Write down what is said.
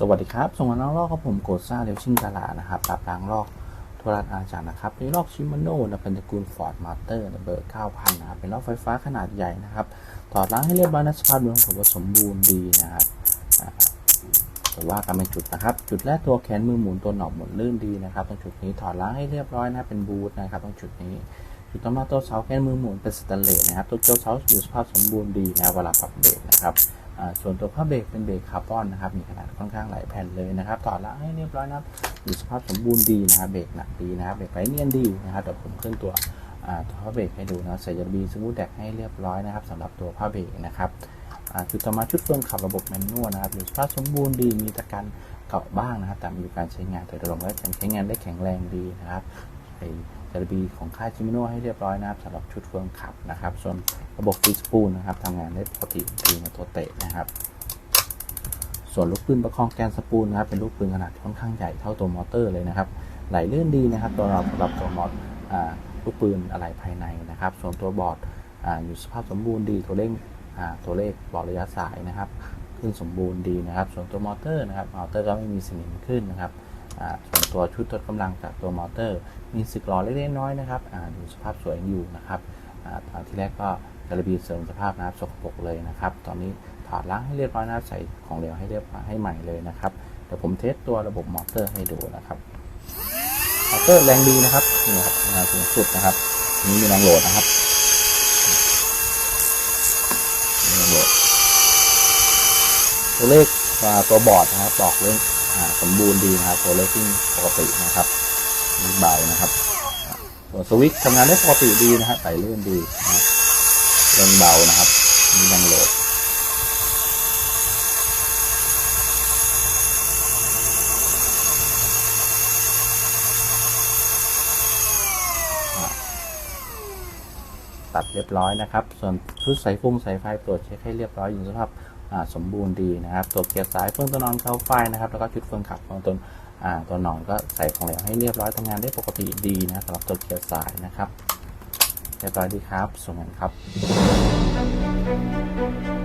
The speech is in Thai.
สวัสดีครับส่งมาน้องลอกกับผมโกซ่าเดลชิงตลาดนะครับปรับล้างลอกโทรทัศน์อาจารย์นะครับนี่ลอกชิมานโน่นะเป็นตระกูลฟอร์ดมาเตอร์เบอร์9000นะครับเป็นลอกไฟฟ้าขนาดใหญ่นะครับถอดล้างให้เรียบร้อยนะสภาพรวมถือว่าสมบูรณ์ดีนะครับแต่ว่ากันเป็นจุดนะครับ จุดแรกตัวแขนมือหมุนตัวหนอบหมุนลื่นดีนะครับตรงจุดนี้ถอดล้างให้เรียบร้อยนะเป็นบูทนะครับตรงจุดนี้จุดต่อมาตัวเสาแขนมือหมุนเป็นสแตนเลสนะครับตัวเกลียวเสาอยู่สภาพสมบูรณ์ดีนะเวลาปรับเบรกนะครับ ส่วนตัวผ้าเบรกเป็นเบรกคาร์บอนนะครับ มีขนาดค่อนข้างหลายแผ่นเลยนะครับถอดละให้เรียบร้อยนะครับอยู่สภาพสมบูรณ์ดีนะครับเบรกหนักดีนะครับเบรกไรเนียนดีนะครับเดี๋ยวผมขึ้นตัวอ่าตัวผ้าเบรกให้ดูนะใส่ยาบีสมูทแดกให้เรียบร้อยนะครับสำหรับตัวผ้าเบรกนะครับจุดต่อมาชุดเฟืองขับระบบแมนนวลนะครับอยู่สภาพสมบูรณ์ดีมีตะกันเก่าบ้างนะครับแต่มีการใช้งานแต่โดยรวมแล้วการใช้งานได้แข็งแรงดีนะครับ จาบีของค่ายจิมิโนให้เรียบร้อยนะครับสำหรับชุดเฟืองขับนะครับ ส่วนระบบฟิสปูลนะครับทำงานได้ปกติดีในตัวเตะนะครับ ส่วนลูกปืนประคองแกนสปูลนะครับเป็นลูกปืนขนาดค่อนข้างใหญ่เท่าตัวมอเตอร์เลยนะครับไหลลื่นดีนะครับ ตัวเราสำหรับตัวมอตลูกปืนอะไรภายในนะครับ ส่วนตัวบอร์ดออยู่สภาพสมบูรณ์ดีตัวเลขอ่าตัวเลขบอระยะสายนะครับ ขึ้นสมบูรณ์ดีนะครับ ส่วนตัวมอเตอร์นะครับมอเตอร์ก็ไม่มีสนิมขึ้นนะครับ ส่วนตัวชุดทดกำลังจากตัวมอเตอร์ มีสึกหล่อเล็กๆน้อยๆนะครับดูสภาพสวยอยู่นะครับอตอนที่แรกก็กระบีเสริมสภาพนะครับสกปรกเลยนะครับ ตอนนี้ถอดล้างให้เรียบร้อยนะครับใส่ของเหลวให้เรียบร้อยให้ใหม่เลยนะครับเดี๋ยวผมเทสตัวระบบมอเตอร์ให้ดูนะครับมอเตอร์แรงดีนะครับนี่ครับงานสูงสุดนะครับนี่มีแรงโหลดนะครับแรงโหลดตัวเลขตัวบอร์ดนะครับบอกเรื่อง สมบูรณ์ดีนะครับตัวเลขที่ปกตินะครับมีเบานะครับอ่าตัวสวิตช์ทำงานได้ปกติดีนะครับไหลลื่นดีนะครับเร่งเบานะครับมีแรงโหลดตัดเรียบร้อยนะครับ ส่วนชุดสายฟุ้งสายไฟตรวจเช็คให้เรียบร้อยอยู่สภาพ สมบูรณ์ดีนะครับ ตัวเกียร์สายเฟืองตัวนอนเข้าไฟนะครับแล้วก็ชุดเฟืองขับของตัวอ่าตัวนอนก็ใส่ของเหลวให้เรียบร้อยทำงานได้ปกติดีนะสำหรับตัวเกียร์สายนะครับเรียบร้อยดีครับสวัสดีครับ